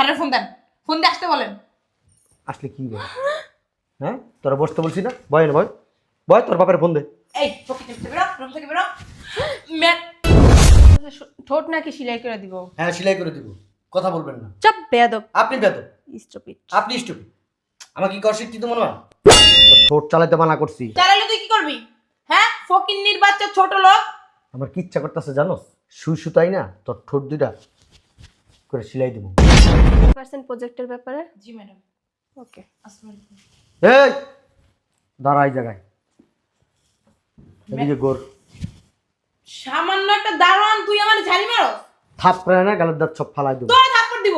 স্যারের ফোন দেন। ফোন দিয়ে আসতে বলেন। আসলে কি বল? হ্যাঁ? তোরা বসতে বলছি না? বয় না বয় বয় তোর বাপের ফোন দে। এই রুম থেকে বেরো ম্যাম। ঠোঁট নাকি সেলাই করে দিব? হ্যাঁ সেলাই করে দিব। কথা বলবেন না। চাপ বেয়াদব। আপনি বেদ স্টপিট আপনি স্টুপি আমাকে কি অশিক্ষিত মনে হয়? ঠোঁট চালাইতে মানা করছি। চালালে তুই কি করবি? হ্যাঁ? ফকিন্নির বাচ্চা ছোট লোক। আমার কি ইচ্ছা করতেছে জানো সুই সুতাই না তোর ঠোঁট দুইটা করে সেলাই দিব। পার্সেন্ট প্রজেক্টের ব্যাপারে? জি ম্যাডাম ওকে আসসালামু আলাইকুম। এই দাঁড়াই জায়গায়। এদিকে গোর সামান্য একটা দারোয়ান তুই আমার ঝাড়ি মারো থাপ করে না গালের দাঁত সব ফালাই দেবো। তোর থাপ্পড় দিব।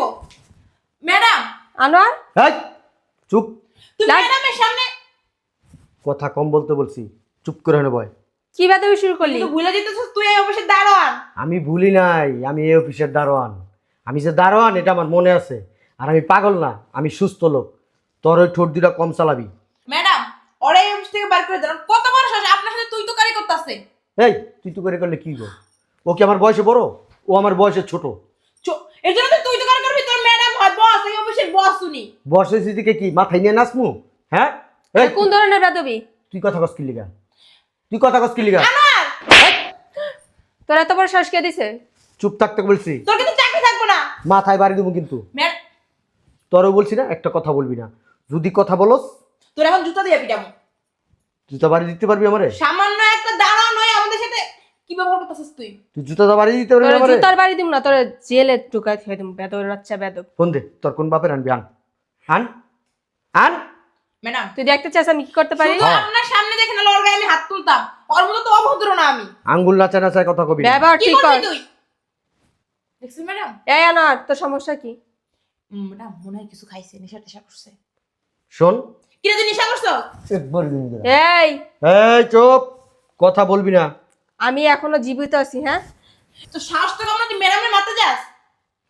ম্যাডাম আনোয়ার? এই চুপ। তুই ম্যাডামের সামনে কথা কম বলতে বলছি চুপ করে নে বয়। কি বেদবি শুরু করলি? তুই ভুলে যেতেছিস তুই এই অফিসের দারোয়ান। আমি ভুলি নাই আমি এই অফিসের দারোয়ান। আমি যে দারোয়ান এটা আমার মনে আছে। আর আমি পাগল না আমি সুস্থ লোক। তোর ওই ঠোঁট দুটা কম চালাবি। ম্যাডাম ওরা অফিস থেকে বার করে দেন। কত বড় সাহস আপনার সাথে তুই তো কারি করতেছে। এই তুই তো করে করলে কি গো? ও কি আমার বয়সে বড়? ও আমার বয়সে ছোট। এর জন্য তো তুই তো কারি করবি তোর ম্যাডাম হয় বস এই অফিসের বস উনি। বয়সের দিকে কি মাথায় নিয়ে নাচমু? হ্যাঁ? এই কোন ধরনের বেদবি? তুই কথা কস কি লিগা? তুই কথা কস কি লিগা? তোর এত বড় শ্বাস কে দিছে? চুপ থাকতে বলছি। তোর কিন্তু চাকরি থাকব না মাথায় বাড়ি দেবো কিন্তু। ম্যাড তোরও বলছি না একটা কথা বলবি না। যদি কথা বলস। তোর এখন জুতা দিয়ে পিটামো জুতা বাড়ি দিতে পারবি আমারে? সামান্য একটা দাঁড়ান হয়ে আমাদের সাথে। কি ব্যবহার করতেছিস তুই? তুই জুতা বাড়ি দিতে পারবি তোর আমারে? জুতার বাড়ি দিব না তোর জেলে ঢুকাই খেয়ে দিব বেদবের বাচ্চা বেদব। ফোন দে তোর কোন বাপের আনবি? আন। আন। আন। ম্যাডাম। তুই দেখতে চাস আমি কি করতে পারি? শুধু আপনার সামনে দেখে না গায়ে আমি হাত তুলতাম ওর মতো তো অভদ্র না আমি। আঙ্গুল নাচা নাচায় কথা কবি না। ব্যবহার ঠিক কর। করবি ম্যাডাম? এই আনোয়ার তোর সমস্যা কি? ম্যাডাম মনে হয় কিছু খাইছে নেশা টেশা করছে। শোন। কিরে তুই নেশা করছ? একবার দিন এই। এই চুপ। কথা বলবি না। আমি এখনও জীবিত আছি হ্যাঁ? তো সাহস তো কেমন তুই ম্যাডামের যাস?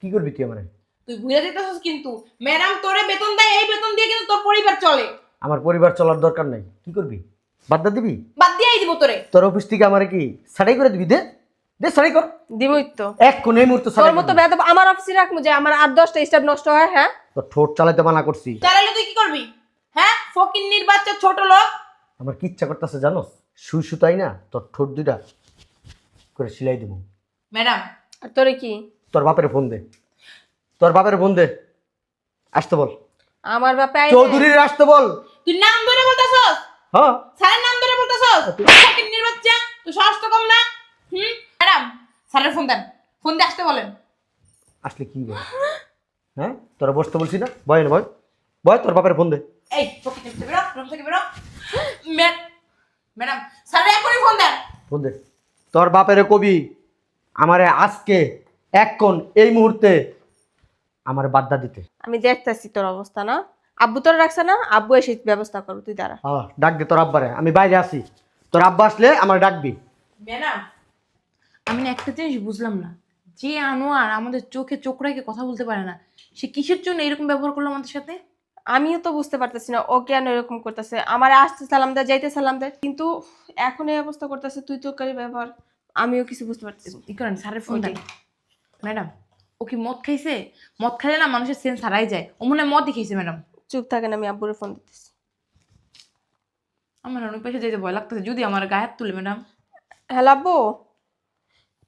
কি করবি তুই আমারে তুই ভুলে যেতেছিস কিন্তু। ম্যাডাম তোরে বেতন দেয় এই বেতন দিয়ে কিন্তু তোর পরিবার চলে। আমার পরিবার চলার দরকার নাই। কি করবি? বাদ দিবি? বাদ দিয়েই দিব তোরে। তোর অফিস থেকে আমারে কি সাড়াই করে দিবি দে? দে সাড়াই কর। দিমই তো। এক কোন এই মুহূর্তে তোর মতো। আমার অফিসে রাখব যে আমার আট দশটা স্টাফ নষ্ট হয় হ্যাঁ? তোর ঠোঁট চালাইতে মানা করছি। চালালে তুই কি করবি? হ্যাঁ? ফকিন্নির বাচ্চা ছোট লোক। আমার কি ইচ্ছা করতেছে জানোস? সুই সুতাই না? তোর ঠোঁট দুইটা করে সেলাই দিব। ম্যাডাম। আর তোরে কি? তোর বাপের ফোন দে। তোর বাপের ফোন দে। আসতে বল। আমার বাপে চৌধুরীর আসতে বল। তুই নাম ধরে বলতেছস? হ্যাঁ। স্যারের নাম ধরে বলতেছস? ফকিন্নির বাচ্চা তুই সাহস তো কম না। হুম? ম্যাডাম স্যারের ফোন দেন। ফোন দিয়ে আসতে বলেন। আসলে কি বল? হ্যাঁ? তোরা বসতে বলছি না? বয় না বয় বয় তোর বাপের ফোন দে। এই থেকে বেরো রুম থেকে বেরো। ম্যাডাম স্যারের এখনই ফোন দেন। ফোন দে। তোর বাপের কবি আমারে আজকে এক্ষণ এই মুহূর্তে আমার বাদ্দা দিতে। আমি দেখতেছি তোর অবস্থা না? আব্বু তোর রাখছে না? আব্বু এসে ব্যবস্থা করো তুই দাঁড়া। হ্যাঁ ডাক দে তোর আব্বারে। আমি বাইরে আছি। তোর আব্বা আসলে আমার ডাকবি। ম্যাডাম আমি না একটা জিনিস বুঝলাম না। যে আনোয়ার আমাদের চোখে চোখ রেখে কথা বলতে পারে না সে কিসের জন্য এরকম ব্যবহার করল আমাদের সাথে? আমিও তো বুঝতে পারতেছি না ও কেন এরকম করতেছে? আমার আসতে সালাম দেয় যাইতে সালাম দেয় কিন্তু এখন এই অবস্থা করতেছে তুই তো করি ব্যবহার আমিও কিছু বুঝতে পারতেছি কি করেন স্যারের ফোন দেন। ম্যাডাম ও কি মদ খাইছে? মদ খাইলে না মানুষের সেন্স হারাই যায়। ও মনে হয় মদই খাইছে ম্যাডাম। চুপ থাকেন আমি আব্বুরে ফোন দিতেছি। আমার অনেক পয়সা যেতে ভয় লাগতেছে যদি আমার গায়ে হাত তুলে ম্যাডাম। হ্যালো আব্বু।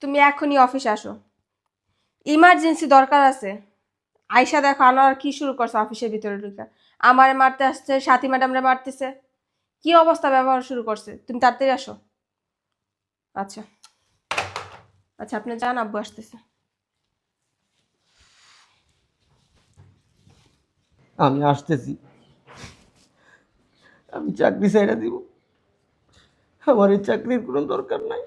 তুমি এখনই অফিসে আসো। ইমার্জেন্সি দরকার আছে। আয়সা দেখো, আনোয়ার কি শুরু করছে অফিসের ভিতরে ঢুকে। আমারে মারতে আসছে, সাথী ম্যাডামরে মারতেছে। কি অবস্থা ব্যবহার শুরু করছে? তুমি তাড়াতাড়ি আসো। আচ্ছা। আচ্ছা আপনি যান, আব্বু আসতেছে। আমি আসতেছি। আমি চাকরি চাইরা দিব। আমার এই চাকরির কোনো দরকার নাই।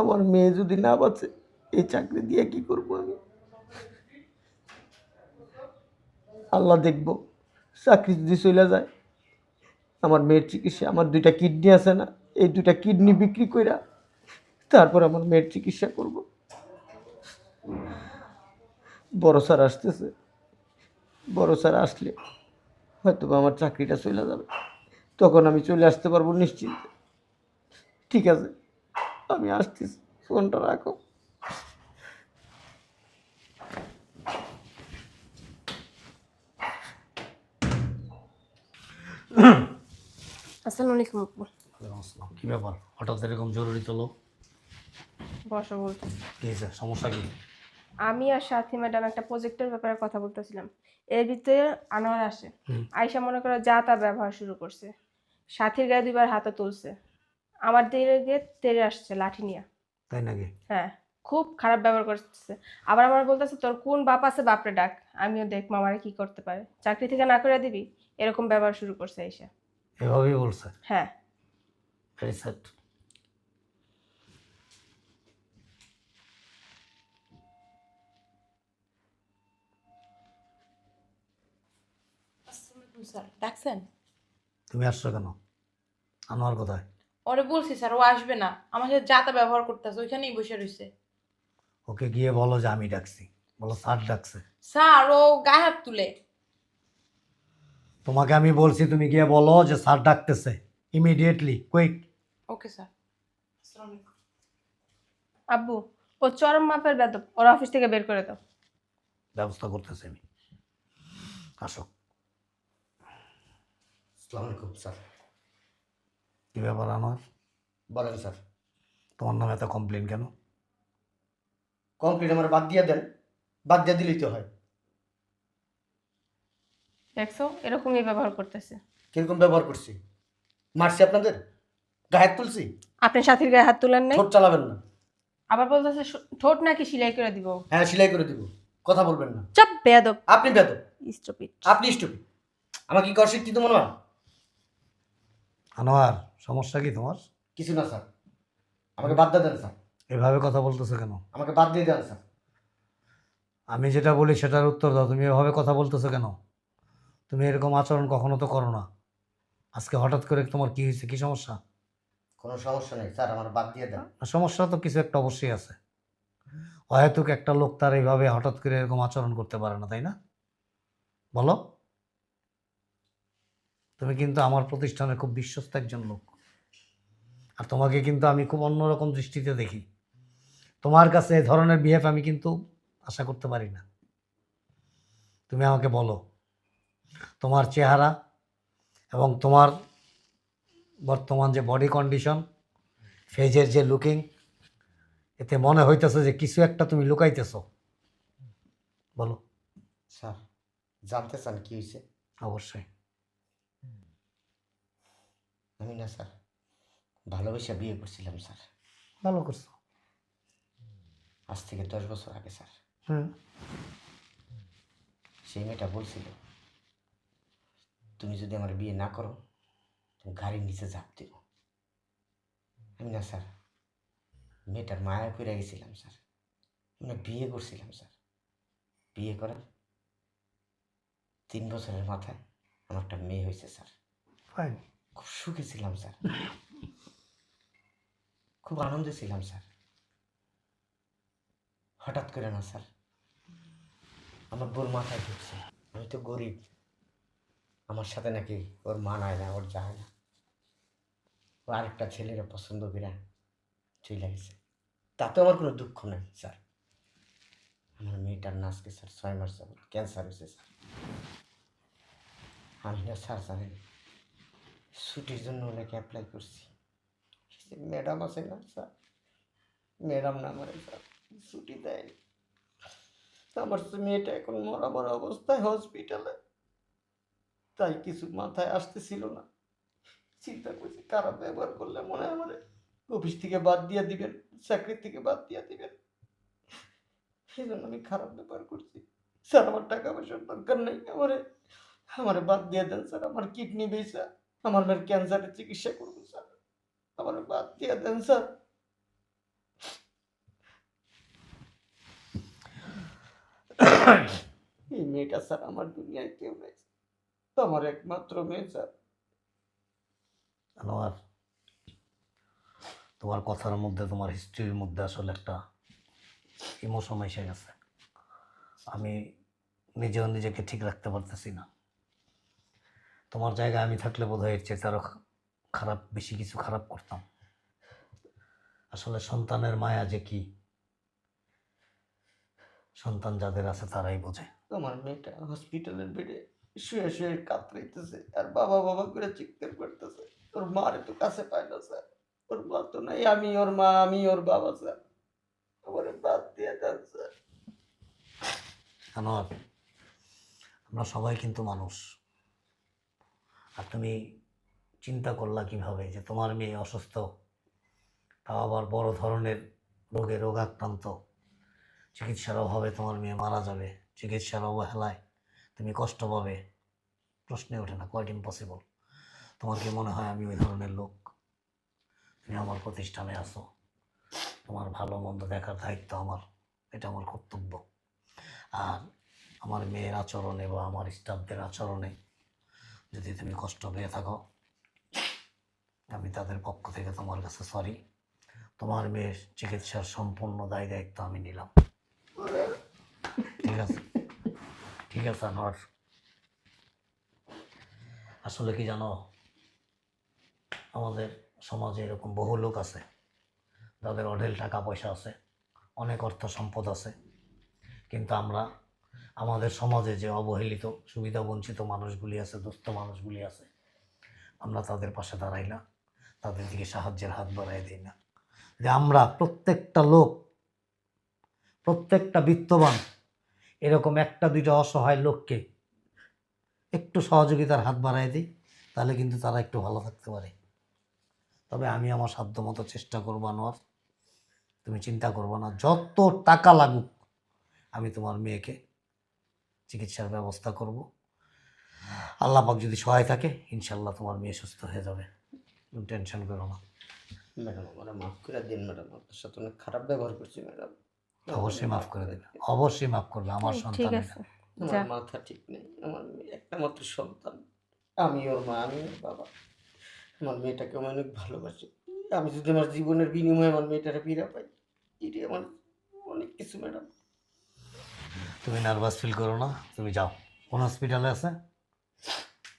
আমার মেয়ে যদি না বাঁচে, এই চাকরি দিয়ে কি করব আমি? আল্লাহ দেখব, চাকরি যদি চলে যায়, আমার মেয়ের চিকিৎসা, আমার দুইটা কিডনি আছে না, এই দুইটা কিডনি বিক্রি কইরা তারপর আমার মেয়ের চিকিৎসা করব। বড় স্যার আসতেছে, বড় স্যার আসলে হয়তো আমার চাকরিটা চলে যাবে, তখন আমি চলে আসতে পারব নিশ্চিন্তে। ঠিক আছে। আমি আসতেছি। ফোনটা রাখো। আসসালামু আপু কি ব্যাপার? হঠাৎ এরকম জরুরি চলো বসো বলতে কি সমস্যা কি? আমি আর সাথী ম্যাডাম একটা প্রজেক্টের ব্যাপারে কথা বলতেছিলাম। এর ভিতরে আনোয়ার আসে। আইসা মনে করো যা তা ব্যবহার শুরু করছে। সাথীর গায়ে দুইবার হাতে তুলছে। আমার দিকে গিয়ে তেরে আসছে লাঠি নিয়ে। তাই নাকি? হ্যাঁ খুব খারাপ ব্যবহার করতেছে। আবার আমার বলতেছে তোর কোন বাপ আছে বাপরে ডাক আমিও দেখ মামারে কি করতে পারে। চাকরি থেকে না করে দিবি? এরকম ব্যবহার শুরু করছে আইসা এভাবেই বলছে? হ্যাঁ। ভেরি স্যাড স্যার ডাকছেন? তুমি আসছো কেন? আনোয়ার কোথায়? ওরে বলছি স্যার ও আসবে না। আমার সাথে যাতা ব্যবহার করতেছে ওইখানেই বসে রয়েছে ওকে গিয়ে বলো যে আমি ডাকছি। বলো স্যার ডাকছে। স্যার ও গায়ে হাত তুলে। তোমাকে আমি বলছি তুমি গিয়ে বলো যে স্যার ডাকতেছে। Immediately quick okay sir. আব্বু ও চরম মাপের বেদব। ওর অফিস থেকে বের করে দাও। ব্যবস্থা করতেছি আমি। আসো। আসসালামু আলাইকুম স্যার। কী ব্যাপার আনোয়ার? বলেন স্যার। তোমার নামে এত কমপ্লেন কেন? কমপ্লেন আমার বাদ দিয়ে দেন। বাদ দিয়ে দিলেই তো হয়। দেখছ এরকমই ব্যবহার করতেছে। কীরকম ব্যবহার করছি? মারছি আপনাদের? গায়ে হাত তুলছি? আপনি সাথীর গায়ে হাত তুলেন নাই? ঠোঁট চালাবেন না। আবার বলতেছে ঠোঁট নাকি সেলাই করে দিব? হ্যাঁ সেলাই করে দিব। কথা বলবেন না। চপ বেয়াদব। আপনি বেদ স্টপিট আপনি স্টুপি আমাকে কি কর শিক্ষিত মনে হয় আনোয়ার সমস্যা কি তোমার? কিছু না স্যার। আমাকে বাদ দিয়ে দেন স্যার। এভাবে কথা বলতেছো কেন? আমাকে বাদ দিয়ে দেন স্যার। আমি যেটা বলি সেটার উত্তর দাও। তুমি এভাবে কথা বলতেছো কেন? তুমি এরকম আচরণ কখনো তো করো না। আজকে হঠাৎ করে তোমার কি হয়েছে? কি সমস্যা? কোনো সমস্যা নেই স্যার আমার বাদ দিয়ে দেন। সমস্যা তো কিছু একটা অবশ্যই আছে। অহেতুক একটা লোক তার এইভাবে হঠাৎ করে এরকম আচরণ করতে পারে না তাই না? বলো। তুমি কিন্তু আমার প্রতিষ্ঠানের খুব বিশ্বস্ত একজন লোক। আর তোমাকে কিন্তু আমি খুব অন্যরকম দৃষ্টিতে দেখি। তোমার কাছে এ ধরনের বিহেভ আমি কিন্তু আশা করতে পারি না। তুমি আমাকে বলো তোমার চেহারা এবং তোমার বর্তমান যে বডি কন্ডিশন ফেজের যে লুকিং এতে মনে হইতেছে যে কিছু একটা তুমি লুকাইতেছো। বলো। স্যার জানতে চান কি হয়েছে অবশ্যই। আমি না স্যার। ভালোবেসে বিয়ে করছিলাম স্যার। ভালো করছ? আজ থেকে দশ বছর আগে স্যার। হুম সেই মেয়েটা বলছিল তুমি যদি আমার বিয়ে না করো তুমি গাড়ির নিচে ঝাঁপ দেব। আমি না স্যার। মেয়েটার মায়া করে গেছিলাম স্যার। আমরা বিয়ে করছিলাম স্যার। বিয়ে করার তিন বছরের মাথায় আমার একটা মেয়ে হয়েছে স্যার। খুব সুখে ছিলাম স্যার। খুব আনন্দে ছিলাম, স্যার। হঠাৎ করে না, স্যার। আমার বোর মাথায় ঢুকছে। আমি তো গরিব। আমার সাথে নাকি ওর মা মানায় না, ওর যায় না। ও আরেকটা ছেলেরা পছন্দ করে চলে গেছে। তাতে আমার কোনো দুঃখ নাই, স্যার। আমার মেয়েটার নাচকে স্যার? ছয় মাস যাবত ক্যান্সার হয়েছে, স্যার। আমি না, স্যার জানেন ছুটির জন্য ওনাকে অ্যাপ্লাই করছি। ম্যাডাম আছে না স্যার? ম্যাডাম না আমার স্যার, ছুটি দেয়নি। আমার মেয়েটা এখন মরা মরা অবস্থায় হসপিটালে তাই কিছু মাথায় আসতেছিল না। চিন্তা করছি, খারাপ ব্যবহার করলে মনে হয় আমার অফিস থেকে বাদ দিয়ে দিবেন, চাকরি থেকে বাদ দিয়ে দিবেন। সেই জন্য আমি খারাপ ব্যবহার করছি। স্যার, আমার টাকা পয়সার দরকার নেই, আমারে, আমার বাদ দিয়ে দেন স্যার। আমার কিডনি বেসা আমার মেয়ের ক্যান্সারের চিকিৎসা করব স্যার। আমার বাদ দিয়ে দেন, স্যার। এই মেয়েটা, স্যার, আমার দুনিয়ায় কেউ নেই। আমার একমাত্র মেয়ে, স্যার। আনোয়ার, তোমার কথার মধ্যে, তোমার হিস্ট্রির মধ্যে আসলে একটা ইমোশন এসে গেছে। আমি নিজেও নিজেকে ঠিক রাখতে পারতেছি না। তোমার জায়গায় আমি থাকলে বোধ হয় এর চেয়ে আরও খারাপ বেশি কিছু খারাপ করতাম। আসলে সন্তানের মায়া যে কি? সন্তান যাদের আছে তারাই বোঝে। আমার মেয়েটা হসপিটালের বেডে শুয়ে শুয়ে কাতরাইতেছে আর বাবা বাবা করে চিৎকার করতেছে ওর মার একটু কাছে পায় না স্যার। ওর মা তো নাই আমি ওর মা আমি ওর বাবা স্যার। আমার বাদ দিয়ে দেন স্যার। আমরা সবাই কিন্তু মানুষ। আর তুমি চিন্তা করলা কীভাবে যে তোমার মেয়ে অসুস্থ? তাও আবার বড় ধরনের রোগে রোগাক্রান্ত। চিকিৎসার অভাবে তোমার মেয়ে মারা যাবে। চিকিৎসার অবহেলায় তুমি কষ্ট পাবে। প্রশ্নে ওঠে না কোয়াইট ইম্পসিবল তোমার কি মনে হয় আমি ওই ধরনের লোক? তুমি আমার প্রতিষ্ঠানে আসো তোমার ভালো মন্দ দেখার দায়িত্ব আমার। এটা আমার কর্তব্য। আর আমার মেয়ের আচরণে বা আমার স্টাফদের আচরণে যদি তুমি কষ্ট পেয়ে থাকো আমি তাদের পক্ষ থেকে তোমার কাছে সরি তোমার মেয়ের চিকিৎসার সম্পূর্ণ দায় দায়িত্ব আমি নিলাম। ঠিক আছে? ঠিক আছে, আনোয়ার। আসলে কি জানো? আমাদের সমাজে এরকম বহু লোক আছে, যাদের অঢেল টাকা পয়সা আছে, অনেক অর্থ সম্পদ আছে। কিন্তু আমরা, আমাদের সমাজে যে অবহেলিত, সুবিধা বঞ্চিত মানুষগুলি আছে, দুস্থ মানুষগুলি আছে, আমরা তাদের পাশে দাঁড়াই না। তাদের দিকে সাহায্যের হাত বাড়াই দিই না। যে আমরা প্রত্যেকটা লোক, প্রত্যেকটা বিত্তবান, এরকম একটা, দুইটা অসহায় লোককে একটু সহযোগিতার হাত বাড়াই দিই, তাহলে কিন্তু তারা একটু ভালো থাকতে পারে। তবে আমি আমার সাধ্য মতো চেষ্টা করব, আনোয়ার। তুমি চিন্তা করব না, যত টাকা লাগুক, আমি তোমার মেয়েকে চিকিৎসার ব্যবস্থা করব। আল্লাহ পাক যদি সহায় থাকে, ইনশাল্লাহ তোমার মেয়ে সুস্থ হয়ে যাবে। তুমি টেনশন করো না। ম্যাডাম আমার মাফ করে দিন ম্যাডাম আপনার সাথে অনেক খারাপ ব্যবহার করছি ম্যাডাম। অবশ্যই মাফ করে দেবে অবশ্যই মাফ করবে আমার ঠিক সন্তান আছে আমার মাথা ঠিক নেই আমার মেয়ে একটা মাত্র সন্তান। আমি ওর মা আমি ওর বাবা। আমার মেয়েটাকে আমি অনেক ভালোবাসি। আমি যদি আমার জীবনের বিনিময়ে আমার মেয়েটারে ফিরে পাই এটাই আমার অনেক কিছু ম্যাডাম। তুমি নার্ভাস ফিল করো না তুমি যাও। কোন হসপিটালে আছে?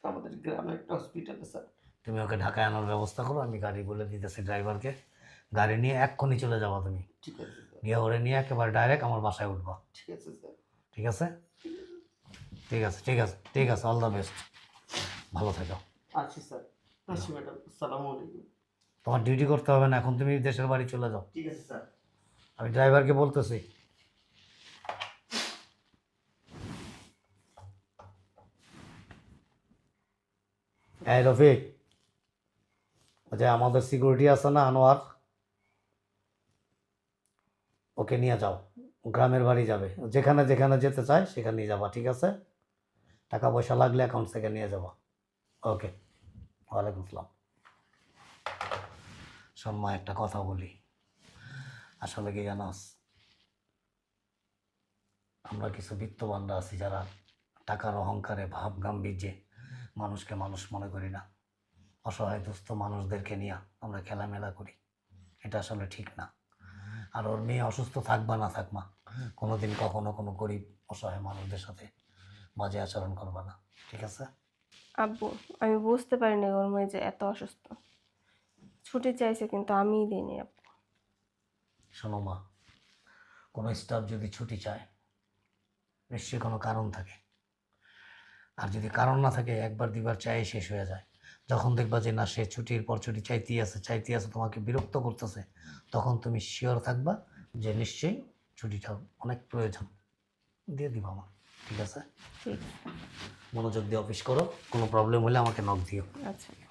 আমাদের গ্রামে একটা হসপিটালে স্যার তুমি ওকে ঢাকায় আনার ব্যবস্থা করো আমি গাড়ি বলে দিতেছি ড্রাইভারকে। গাড়ি নিয়ে এক্ষুনি চলে যাবা তুমি। ঠিক আছে গিয়ে ওরে নিয়ে একেবারে ডাইরেক্ট আমার বাসায় উঠবা। ঠিক আছে স্যার। ঠিক আছে? ঠিক আছে ঠিক আছে ঠিক আছে অল দ্য বেস্ট ভালো থেকো। আছি স্যার। আছি ম্যাডাম আসসালামু আলাইকুম। তোমার ডিউটি করতে হবে না এখন তুমি দেশের বাড়ি চলে যাও। ঠিক আছে স্যার। আমি ড্রাইভারকে বলতেছি। এই রফিক। যে আমাদের সিকিউরিটি আছে না, আনোয়ার? ওকে নিয়ে যাও, গ্রামের বাড়ি যাবে। যেখানে যেখানে যেতে চায়, সেখানে নিয়ে যাবা, ঠিক আছে? টাকা পয়সা লাগলে অ্যাকাউন্ট থেকে নিয়ে যাবা। ওকে, ওয়ালাইকুম আসসালাম। শোন একটা কথা বলি। আসলে কি জানাস? আমরা কিছু বিত্তবানরা আছি যারা টাকার অহংকারে ভাব গাম্ভীর্যে মানুষকে মানুষ মনে করি না। অসহায় দুস্থ মানুষদেরকে নিয়ে আমরা খেলামেলা করি। এটা আসলে ঠিক না। আর ওর মেয়ে অসুস্থ থাকবা না থাকবা কোনোদিন কখনো কোনো গরিব অসহায় মানুষদের সাথে বাজে আচরণ করবা না। ঠিক আছে? আব্বু আমি বুঝতে পারিনি ওর মেয়ে যে এত অসুস্থ। ছুটি চাইছে কিন্তু আমিই দিইনি আব্বু। শোনো মা কোনো স্টাফ যদি ছুটি চায় নিশ্চয়ই কোনো কারণ থাকে। আর যদি কারণ না থাকে একবার দুবার চাই শেষ হয়ে যায়। যখন দেখবা যে না সে ছুটির পর ছুটি চাইতেই আছে চাইতেই আছে তোমাকে বিরক্ত করতেছে তখন তুমি শিওর থাকবা যে নিশ্চয়ই ছুটিটা অনেক প্রয়োজন। দিয়ে দিবা আমার ঠিক আছে? ঠিক মনোযোগ দিয়ে অফিস করো কোনো প্রবলেম হলে আমাকে নক দিও। আচ্ছা।